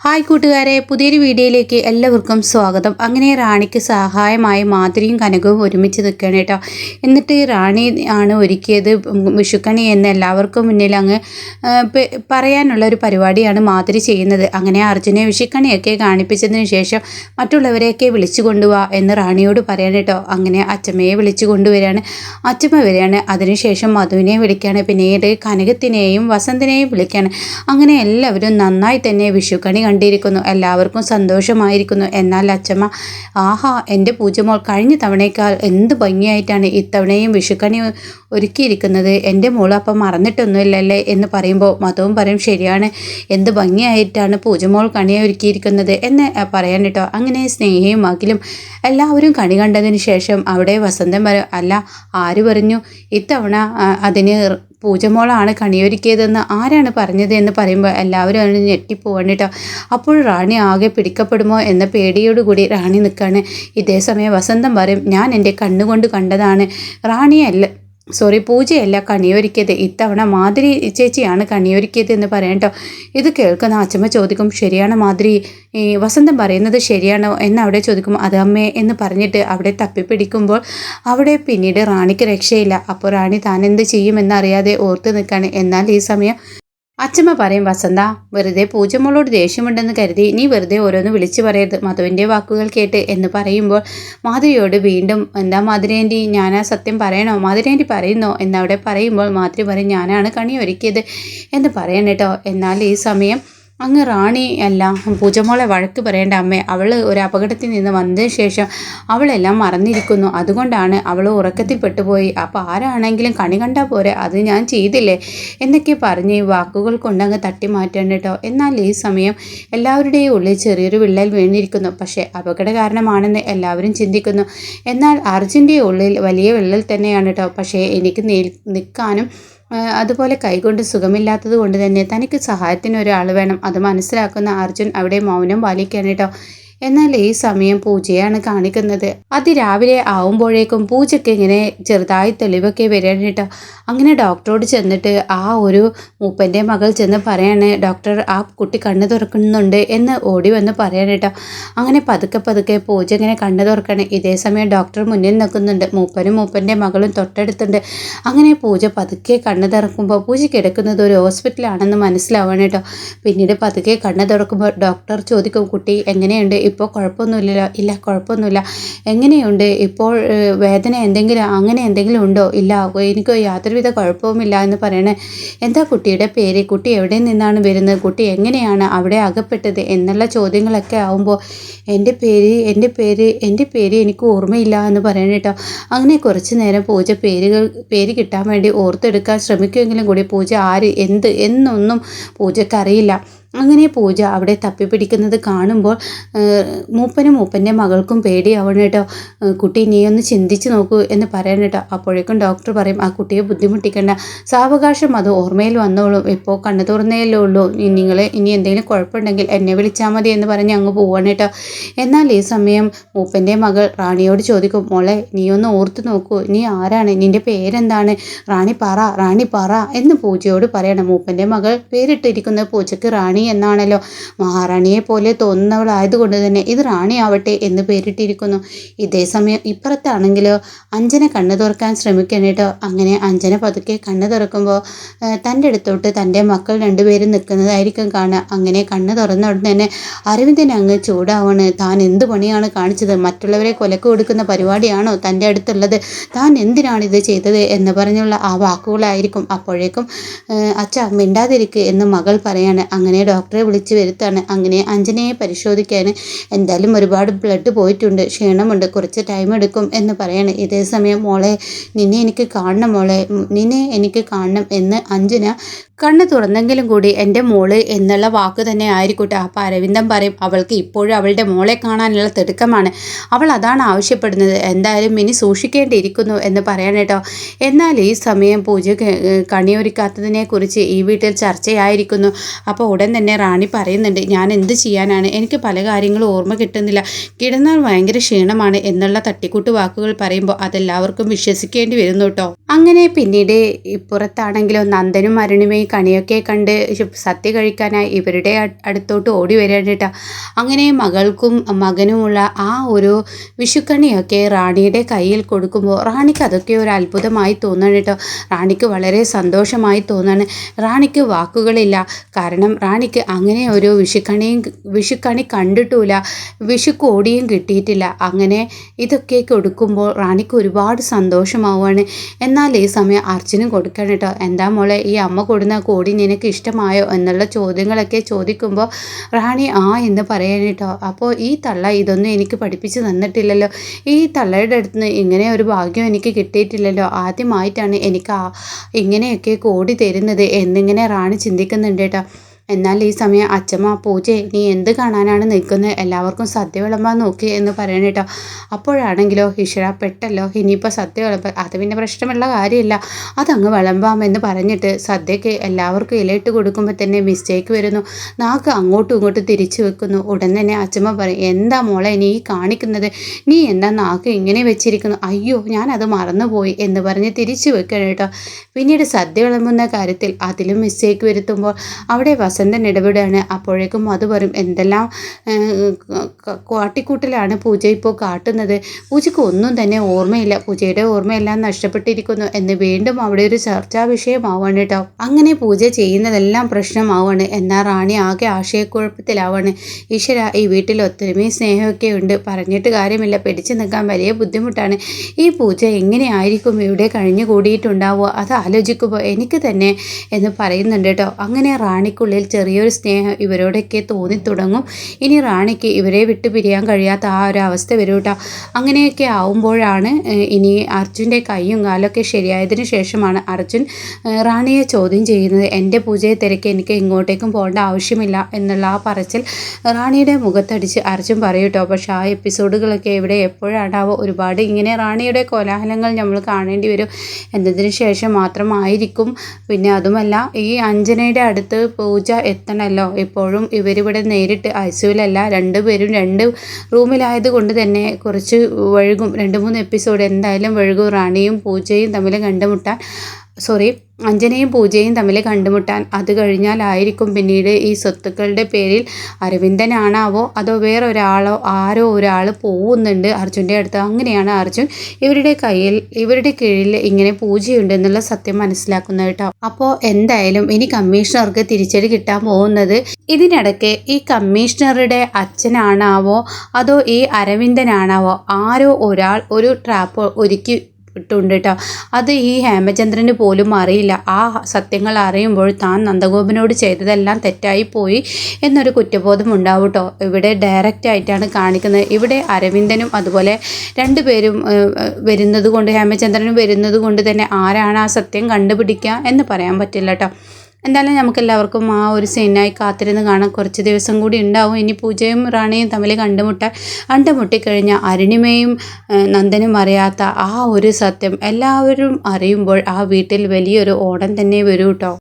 Hi കൂട്ടുകാരെ പുതിയൊരു വീഡിയോയിലേക്ക് എല്ലാവർക്കും സ്വാഗതം. അങ്ങനെ റാണിക്ക് സഹായമായി മാധുരിയും കനകവും ഒരുമിച്ച് നിൽക്കുകയാണ് കേട്ടോ. എന്നിട്ട് റാണി ആണ് ഒരുക്കിയത് വിഷുക്കണി എന്ന് എല്ലാവർക്കും മുന്നിൽ അങ്ങ് പറയാനുള്ള ഒരു പരിപാടിയാണ് മാധുരി ചെയ്യുന്നത്. അങ്ങനെ അർജുനെ വിഷുക്കണിയൊക്കെ കാണിപ്പിച്ചതിന് ശേഷം മറ്റുള്ളവരെയൊക്കെ വിളിച്ചു കൊണ്ടുപോവാ എന്ന് റാണിയോട് പറയാൻ കേട്ടോ. അങ്ങനെ അച്ചമ്മയെ വിളിച്ചു കൊണ്ടുവരികയാണ്. അച്ചമ്മ വരികയാണ്. അതിനുശേഷം മധുവിനെ വിളിക്കുകയാണ്. പിന്നീട് കനകത്തിനെയും വസന്തിനെയും വിളിക്കുകയാണ്. അങ്ങനെ എല്ലാവരും നന്നായി തന്നെ വിഷുക്കണി കണ്ടിരിക്കുന്നു. എല്ലാവർക്കും സന്തോഷമായിരിക്കുന്നു. എന്നാൽ അച്ചമ്മ ആഹാ എന്റെ പൂജമോൾ കഴിഞ്ഞ തവണയേക്കാൾ എന്ത് ഭംഗിയായിട്ടാണ് ഇത്തവണയും വിഷുക്കണി ഒരുക്കിയിരിക്കുന്നത്. എന്റെ മോൾ അപ്പം മറന്നിട്ടൊന്നുമില്ലല്ലേ? എന്ന് പറയുമ്പോൾ മതവും പറയും ശരിയാണ്. എന്ത് ഭംഗിയായിട്ടാണ് പൂജമോൾ കണിയെ ഒരുക്കിയിരിക്കുന്നത്? എന്ന് പറയാൻ കേട്ടോ. അങ്ങനെ സ്നേഹയും അഖിലും എല്ലാവരും കണി കണ്ടതിന് ശേഷം അവിടെ വസന്തം വരും അല്ല ആര് പറഞ്ഞു? ഇത്തവണ അതിന് പൂജമോളാണ് കണിയൊരുക്കിയതെന്ന് ആരാണ് പറഞ്ഞത് എന്ന് പറയുമ്പോൾ എല്ലാവരും ഞെട്ടിപ്പോവാണ് കേട്ടോ അപ്പോൾ റാണി ആകെ പിടിക്കപ്പെടുമോ എന്ന പേടിയോടുകൂടി റാണി നിൽക്കുകയാണ് ഇതേ സമയം വസന്തം പറയും ഞാൻ എന്റെ കണ്ണുകൊണ്ട് കണ്ടതാണ്. റാണിയല്ല സോറി പൂജയല്ല കണിയൊരുക്കിയത്. ഇത്തവണ മാതിരി ചേച്ചിയാണ് കണിയൊരുക്കിയത് എന്ന് പറയാം കേട്ടോ. ഇത് കേൾക്കുന്ന അച്ഛമ്മ ചോദിക്കും ശരിയാണ് മാതിരി? ഈ വസന്തം പറയുന്നത് ശരിയാണോ? എന്ന് അവിടെ ചോദിക്കും അത് അമ്മേ എന്ന് പറഞ്ഞിട്ട് അവിടെ തപ്പിപ്പിടിക്കുമ്പോൾ അവിടെ പിന്നീട് റാണിക്ക് രക്ഷയില്ല. അപ്പോൾ റാണി താൻ എന്ത് ചെയ്യുമെന്നറിയാതെ ഓർത്ത് നിൽക്കുകയാണ് എന്നാൽ ഈ സമയം അച്ചമ്മ പറയും വസന്ത വെറുതെ പൂജമോളോട് ദേഷ്യമുണ്ടെന്ന് കരുതി നീ വെറുതെ ഓരോന്ന് വിളിച്ചു പറയരുത്. മധുവിന്റെ വാക്കുകൾ കേട്ട് എന്ന് പറയുമ്പോൾ മാധുരിയോട് വീണ്ടും എന്താ മാധുരേന്റെ ഞാനാ സത്യം പറയണോ? മാധുരേന്റെ പറയുന്നോ? എന്നവിടെ പറയുമ്പോൾ മാധുരി പറയും ഞാനാണ് കണി ഒരുക്കിയത് എന്ന് പറയണം കേട്ടോ. എന്നാൽ ഈ സമയം അങ്ങ് റാണി അല്ല പൂജമോളെ വഴക്ക് പറയേണ്ട അമ്മേ അവൾ ഒരു അപകടത്തിൽ നിന്ന് വന്നതിന് ശേഷം അവളെല്ലാം മറന്നിരിക്കുന്നു. അതുകൊണ്ടാണ് അവൾ ഉറക്കത്തിൽ പെട്ടുപോയി. അപ്പോൾ ആരാണെങ്കിലും കണി കണ്ടാൽ പോരെ അത് ഞാൻ ചെയ്തില്ലേ? എന്നൊക്കെ പറഞ്ഞ് വാക്കുകൾ കൊണ്ടങ്ങ് തട്ടി മാറ്റണം കേട്ടോ. എന്നാൽ ഈ സമയം എല്ലാവരുടെയും ഉള്ളിൽ ചെറിയൊരു വിള്ളൽ വീണിരിക്കുന്നു. പക്ഷേ അപകട കാരണമാണെന്ന് എല്ലാവരും ചിന്തിക്കുന്നു. എന്നാൽ അർജുന്റെ ഉള്ളിൽ വലിയ വിള്ളൽ തന്നെയാണ് കേട്ടോ. പക്ഷേ എനിക്ക് നിൽക്കാനും അതുപോലെ കൈകൊണ്ട് സുഖമില്ലാത്തത് കൊണ്ട് തന്നെ തനിക്ക് സഹായത്തിന് ഒരാൾ വേണം. അത് മനസ്സിലാക്കുന്ന അർജുൻ അവിടെ മൗനം പാലിക്കുകയാണ് കേട്ടോ. എന്നാൽ ഈ സമയം പൂജയാണ് കാണിക്കുന്നത്. അതിരാവിലെ ആവുമ്പോഴേക്കും പൂജയ്ക്ക് ഇങ്ങനെ ചെറുതായി തെളിവൊക്കെ വരികയാണ് അങ്ങനെ ഡോക്ടറോട് ചെന്നിട്ട് ആ ഒരു മൂപ്പന്റെ മകൾ ചെന്ന് പറയാണ് ഡോക്ടർ ആ കുട്ടി കണ്ണ് തുറക്കുന്നുണ്ട് എന്ന് ഓടി വന്ന് കേട്ടോ. അങ്ങനെ പതുക്കെ പതുക്കെ പൂജ ഇങ്ങനെ കണ്ണ് തുറക്കണം. ഇതേ സമയം ഡോക്ടർ മുന്നിൽ നിൽക്കുന്നുണ്ട്. മൂപ്പനും മൂപ്പന്റെ മകളും തൊട്ടടുത്തുണ്ട്. അങ്ങനെ പൂജ പതുക്കെ കണ്ണ് തുറക്കുമ്പോൾ പൂജ കിടക്കുന്നത് ഒരു ഹോസ്പിറ്റലാണെന്ന് മനസ്സിലാവാണ് കേട്ടോ. പിന്നീട് പതുക്കെ കണ്ണ് തുറക്കുമ്പോൾ ഡോക്ടർ ചോദിക്കും കുട്ടി എങ്ങനെയുണ്ട്? ഇപ്പോൾ കുഴപ്പമൊന്നുമില്ല ഇല്ല കുഴപ്പമൊന്നുമില്ല. എങ്ങനെയുണ്ട്? ഇപ്പോൾ വേദന എന്തെങ്കിലും അങ്ങനെ എന്തെങ്കിലും ഉണ്ടോ? ഇല്ല എനിക്ക് യാതൊരുവിധ കുഴപ്പവുമില്ല എന്ന് പറയണേ. എന്താ കുട്ടിയുടെ പേര്? കുട്ടി എവിടെ നിന്നാണ് വരുന്നത്? കുട്ടി എങ്ങനെയാണ് അവിടെ അകപ്പെട്ടത്? എന്നുള്ള ചോദ്യങ്ങളൊക്കെ ആവുമ്പോൾ എന്റെ പേര് എന്റെ പേര് എന്റെ പേര് എനിക്ക് ഓർമ്മയില്ല എന്ന് പറയണ കേട്ടോ. അങ്ങനെ കുറച്ച് നേരം പൂജ പേരുകൾ പേര് കിട്ടാൻ വേണ്ടി ഓർത്തെടുക്കാൻ ശ്രമിക്കുമെങ്കിലും കൂടി പൂജ ആര് എന്ത് എന്നൊന്നും പൂജക്കറിയില്ല. അങ്ങനെ പൂജ അവിടെ തപ്പിപ്പിടിക്കുന്നത് കാണുമ്പോൾ മൂപ്പനും മൂപ്പന്റെ മകൾക്കും പേടിയാവണം കേട്ടോ. കുട്ടി നീ ഒന്ന് ചിന്തിച്ച് നോക്കൂ എന്ന് പറയണം കേട്ടോ. അപ്പോഴേക്കും ഡോക്ടർ പറയും ആ കുട്ടിയെ ബുദ്ധിമുട്ടിക്കണ്ട. സാവകാശം അത് ഓർമ്മയിൽ വന്നോളും. ഇപ്പോൾ കണ്ണു തുറന്നേല്ലേ ഉള്ളൂ. നിങ്ങളെ ഇനി എന്തെങ്കിലും കുഴപ്പമുണ്ടെങ്കിൽ എന്നെ വിളിച്ചാൽ മതി എന്ന് പറഞ്ഞ് അങ്ങ് പോവാണ് കേട്ടോ. എന്നാൽ ഈ സമയം മൂപ്പന്റെ മകൾ റാണിയോട് ചോദിക്കും മോളെ നീ ഒന്ന് ഓർത്ത് നോക്കൂ. നീ ആരാണ്? നിന്റെ പേരെന്താണ്? റാണി പറ റാണി പറ എന്ന് പൂജയോട് പറയണം. മൂപ്പന്റെ മകൾ പേരിട്ടിരിക്കുന്ന പൂജയ്ക്ക് റാണി എന്നാണല്ലോ? മഹാറാണിയെ പോലെ തോന്നുന്നവളായതുകൊണ്ട് തന്നെ ഇത് റാണിയാവട്ടെ എന്ന് പേരിട്ടിരിക്കുന്നു. ഇതേ സമയം ഇപ്പുറത്താണെങ്കിലോ അഞ്ജന കണ്ണു തുറക്കാൻ ശ്രമിക്കണേട്ടോ അങ്ങനെ അഞ്ജന പതുക്കെ കണ്ണു തുറക്കുമ്പോൾ തന്റെ അടുത്തോട്ട് തന്റെ മക്കൾ രണ്ടുപേരും നിൽക്കുന്നതായിരിക്കും കാണുക. അങ്ങനെ കണ്ണ് തുറന്ന ഉടനെ തന്നെ അരവിന്ദൻ അങ്ങ് ചൂടാവാണ്. താൻ എന്ത് പണിയാണ് കാണിച്ചത്? മറ്റുള്ളവരെ കൊലക്ക് കൊടുക്കുന്ന പരിപാടിയാണോ തന്റെ അടുത്തുള്ളത്? താൻ എന്തിനാണ് ഇത് ചെയ്തത് എന്ന് പറഞ്ഞുള്ള ആ വാക്കുകളായിരിക്കും. അപ്പോഴേക്കും അച്ഛ മിണ്ടാതിരിക്കുക എന്ന് മകൾ പറയാണ്. അങ്ങനെ ഡോക്ടറെ വിളിച്ച് വരുത്താണ്. അങ്ങനെ അഞ്ജനയെ പരിശോധിക്കാൻ എന്തായാലും ഒരുപാട് ബ്ലഡ് പോയിട്ടുണ്ട്. ക്ഷീണമുണ്ട്. കുറച്ച് ടൈം എടുക്കും എന്ന് പറയാണ്. ഇതേ സമയം മോളെ നിന്നെ എനിക്ക് കാണണം മോളെ. നിന്നെ എനിക്ക് കാണണം എന്ന് അഞ്ജന കണ്ണ് തുറന്നെങ്കിലും കൂടി എന്റെ മോൾ എന്നുള്ള വാക്ക് തന്നെ ആയിരിക്കട്ടെ. അപ്പോൾ അരവിന്ദൻ പറയും അവൾക്ക് ഇപ്പോഴും അവളുടെ മോളെ കാണാനുള്ള തിടുക്കമാണ്. അവൾ അതാണ് ആവശ്യപ്പെടുന്നത്. എന്തായാലും ഇനി സൂക്ഷിക്കേണ്ടിയിരിക്കുന്നു എന്ന് പറയാൻ കേട്ടോ. എന്നാൽ ഈ സമയം പൂജ കണിയൊരുക്കാത്തതിനെക്കുറിച്ച് ഈ വീട്ടിൽ ചർച്ചയായിരിക്കുന്നു. അപ്പോൾ ഉടൻ തന്നെ റാണി പറയുന്നുണ്ട് ഞാൻ എന്ത് ചെയ്യാനാണ്? എനിക്ക് പല കാര്യങ്ങളും ഓർമ്മ കിട്ടുന്നില്ല. കിടന്നാൽ ഭയങ്കര ക്ഷീണമാണ് എന്നുള്ള തട്ടിക്കൂട്ട് വാക്കുകൾ പറയുമ്പോൾ അതെല്ലാവർക്കും വിശ്വസിക്കേണ്ടി വരുന്നു കേട്ടോ. അങ്ങനെ പിന്നീട് ഇപ്പുറത്താണെങ്കിലോ നന്ദനും അരുണിമയും കണിയൊക്കെ കണ്ട് സത്യ കഴിക്കാനായി ഇവരുടെ അടുത്തോട്ട് ഓടി വരികയാണ് അങ്ങനെ മകൾക്കും മകനുമുള്ള ആ ഒരു വിഷുക്കണിയൊക്കെ റാണിയുടെ കയ്യിൽ കൊടുക്കുമ്പോൾ റാണിക്ക് അതൊക്കെ ഒരു അത്ഭുതമായി തോന്നണം കേട്ടോ റാണിക്ക് വളരെ സന്തോഷമായി തോന്നാണ്. റാണിക്ക് വാക്കുകളില്ല. കാരണം റാണിക്ക് അങ്ങനെ ഒരു വിഷുക്കണിയും വിഷുക്കണി കണ്ടിട്ടില്ല വിഷുക്കോടിയും കിട്ടിയിട്ടില്ല. അങ്ങനെ ഇതൊക്കെ കൊടുക്കുമ്പോൾ റാണിക്ക് ഒരുപാട് സന്തോഷമാവുകയാണ് എന്നാൽ ഈ സമയം അർച്ചനും കൊടുക്കണം കേട്ടോ. എന്താ മോളെ ഈ അമ്മ കൊടുന്ന കോടി നിനക്ക് ഇഷ്ടമായോ എന്നുള്ള ചോദ്യങ്ങളൊക്കെ ചോദിക്കുമ്പോൾ റാണി ആ എന്ന് പറയാൻ കേട്ടോ. അപ്പോൾ ഈ തള്ള ഇതൊന്നും എനിക്ക് പഠിപ്പിച്ച് തന്നിട്ടില്ലല്ലോ. ഈ തള്ളയുടെ അടുത്ത് ഇങ്ങനെ ഒരു ഭാഗ്യം എനിക്ക് കിട്ടിയിട്ടില്ലല്ലോ. ആദ്യമായിട്ടാണ് എനിക്ക് ഇങ്ങനെയൊക്കെ കോടി തരുന്നത് എന്നിങ്ങനെ റാണി ചിന്തിക്കുന്നുണ്ട് കേട്ടോ. എന്നാൽ ഈ സമയം അച്ഛമ്മ പൂജ നീ എന്ത് കാണാനാണ് നിൽക്കുന്നത്? എല്ലാവർക്കും സദ്യ വിളമ്പാൻ നോക്കി എന്ന് പറയണ കേട്ടോ. അപ്പോഴാണെങ്കിലോ ഈശ്വര പെട്ടല്ലോ. ഇനിയിപ്പോൾ സദ്യ വിളമ്പ അത് പിന്നെ പ്രശ്നമുള്ള കാര്യമില്ല. അതങ്ങ് വിളമ്പാമെന്ന് പറഞ്ഞിട്ട് സദ്യക്ക് എല്ലാവർക്കും ഇലയിട്ട് കൊടുക്കുമ്പോൾ തന്നെ മിസ്റ്റേക്ക് വരുന്നു. നാക്ക് അങ്ങോട്ടും ഇങ്ങോട്ടും തിരിച്ചു വെക്കുന്നു. ഉടൻ തന്നെ അച്ഛമ്മ പറയും എന്താ മോളെ നീ കാണിക്കുന്നത്? നീ എന്താ നാക്ക് ഇങ്ങനെ വെച്ചിരിക്കുന്നു? അയ്യോ ഞാനത് മറന്നുപോയി എന്ന് പറഞ്ഞ് തിരിച്ചു വെക്കണം കേട്ടോ. പിന്നീട് സദ്യ വിളമ്പുന്ന കാര്യത്തിൽ അതിലും മിസ്റ്റേക്ക് വരുത്തുമ്പോൾ അവിടെ വസന്തൻ ഇടപെടുകയാണ് അപ്പോഴേക്കും അത് പറയും എന്തെല്ലാം കാട്ടിക്കൂട്ടിലാണ് പൂജ ഇപ്പോൾ കാട്ടുന്നത്. പൂജയ്ക്ക് ഒന്നും തന്നെ ഓർമ്മയില്ല. പൂജയുടെ ഓർമ്മയെല്ലാം നഷ്ടപ്പെട്ടിരിക്കുന്നു എന്ന് വീണ്ടും അവിടെ ഒരു ചർച്ചാ വിഷയമാവാണ് കേട്ടോ. അങ്ങനെ പൂജ ചെയ്യുന്നതെല്ലാം പ്രശ്നമാവാണ്. എന്നാൽ റാണി ആകെ ആശയക്കുഴപ്പത്തിലാവാണ്. ഈശ്വര ഈ വീട്ടിൽ ഒത്തൊരുമയും സ്നേഹമൊക്കെ ഉണ്ട്. പറഞ്ഞിട്ട് കാര്യമില്ല. പിടിച്ചു നിൽക്കാൻ വലിയ ബുദ്ധിമുട്ടാണ്. ഈ പൂജ എങ്ങനെയായിരിക്കും ഇവിടെ കഴിഞ്ഞു കൂടിയിട്ടുണ്ടാവുക അത് ആലോചിക്കുമ്പോൾ എനിക്ക് തന്നെ എന്ന് പറയുന്നുണ്ട് കേട്ടോ. അങ്ങനെ റാണിക്കുള്ളിൽ ചെറിയൊരു സ്നേഹം ഇവരോടൊക്കെ തോന്നിത്തുടങ്ങും ഇനി റാണിക്ക് ഇവരെ വിട്ടു പിരിയാൻ കഴിയാത്ത ആ ഒരു അവസ്ഥ വരും കേട്ടോ. അങ്ങനെയൊക്കെ ആവുമ്പോഴാണ് ഇനി അർജുന്റെ കൈയും കാലൊക്കെ ശരിയായതിനു ശേഷമാണ് അർജുൻ റാണിയെ ചോദ്യം ചെയ്യുന്നത്. എന്റെ പൂജയെ തിരക്ക് എനിക്ക് ഇങ്ങോട്ടേക്കും പോകേണ്ട ആവശ്യമില്ല എന്നുള്ള ആ പറച്ചിൽ റാണിയുടെ മുഖത്തടിച്ച് അർജുൻ പറയും കേട്ടോ. പക്ഷേ ആ എപ്പിസോഡുകളൊക്കെ ഇവിടെ എപ്പോഴാണാവോ? ഒരുപാട് ഇങ്ങനെ റാണിയുടെ കോലാഹലങ്ങൾ നമ്മൾ കാണേണ്ടി വരും. എന്നതിന് ശേഷം മാത്രമായിരിക്കും. പിന്നെ അതുമല്ല ഈ അഞ്ജനയുടെ അടുത്ത് പൂജ എത്തണമല്ലോ ഇപ്പോഴും ഇവരിവിടെ നേരിട്ട് ഐസിയുലല്ല. രണ്ടുപേരും രണ്ട് റൂമിലായത് കൊണ്ട് തന്നെ കുറച്ച് വഴുകും. രണ്ട് മൂന്ന് എപ്പിസോഡ് എന്തായാലും വഴുകും. റാണിയും പൂജയും തമ്മിൽ കണ്ടുമുട്ടാൻ സോറി അഞ്ജനയും പൂജയും തമ്മിൽ കണ്ടുമുട്ടാൻ അത് കഴിഞ്ഞാലായിരിക്കും പിന്നീട് ഈ സ്വത്തുക്കളുടെ പേരിൽ അരവിന്ദനാണാവോ അതോ വേറൊരാളോ ആരോ ഒരാൾ പോകുന്നുണ്ട് അർജുന്റെ അടുത്ത്. അങ്ങനെയാണ് അർജുൻ ഇവരുടെ കയ്യിൽ ഇവരുടെ കീഴിൽ ഇങ്ങനെ പൂജയുണ്ട് എന്നുള്ള സത്യം മനസ്സിലാക്കുന്നത് കേട്ടോ. അപ്പോൾ എന്തായാലും ഇനി കമ്മീഷണർക്ക് തിരിച്ചടി കിട്ടാൻ പോകുന്നത് ഇതിനിടയ്ക്ക് ഈ കമ്മീഷണറുടെ അച്ഛനാണാവോ അതോ ഈ അരവിന്ദനാണാവോ? ആരോ ഒരാൾ ഒരു ട്രാപ്പ് ഒരുക്കി ഇട്ടുണ്ട് കേട്ടോ അത് ഈ ഹേമചന്ദ്രന് പോലും അറിയില്ല. ആ സത്യങ്ങൾ അറിയുമ്പോൾ താൻ നന്ദഗോപനോട് ചെയ്തതെല്ലാം തെറ്റായി പോയി എന്നൊരു കുറ്റബോധം ഉണ്ടാവും കേട്ടോ ഇവിടെ ഡയറക്റ്റ് ആയിട്ടാണ് കാണിക്കുന്നത്. ഇവിടെ അരവിന്ദനും അതുപോലെ രണ്ടുപേരും വരുന്നത് കൊണ്ട് ഹേമചന്ദ്രനും വരുന്നത് കൊണ്ട് തന്നെ ആരാണ് ആ സത്യം കണ്ടുപിടിക്കുക എന്ന് പറയാൻ പറ്റില്ല കേട്ടോ എന്തായാലും നമുക്ക് എല്ലാവർക്കും ആ ഒരു സീനായി കാത്തിരുന്ന് കാണാൻ കുറച്ച് ദിവസം കൂടി ഉണ്ടാവും. ഇനി പൂജയും റാണിയും തമ്മിൽ കണ്ടുമുട്ട കണ്ടുമുട്ടിക്കഴിഞ്ഞ അരുണിമയും നന്ദനും അറിയാത്ത ആ ഒരു സത്യം എല്ലാവരും അറിയുമ്പോൾ ആ വീട്ടിൽ വലിയൊരു ഓടം തന്നെ വരൂ കേട്ടോ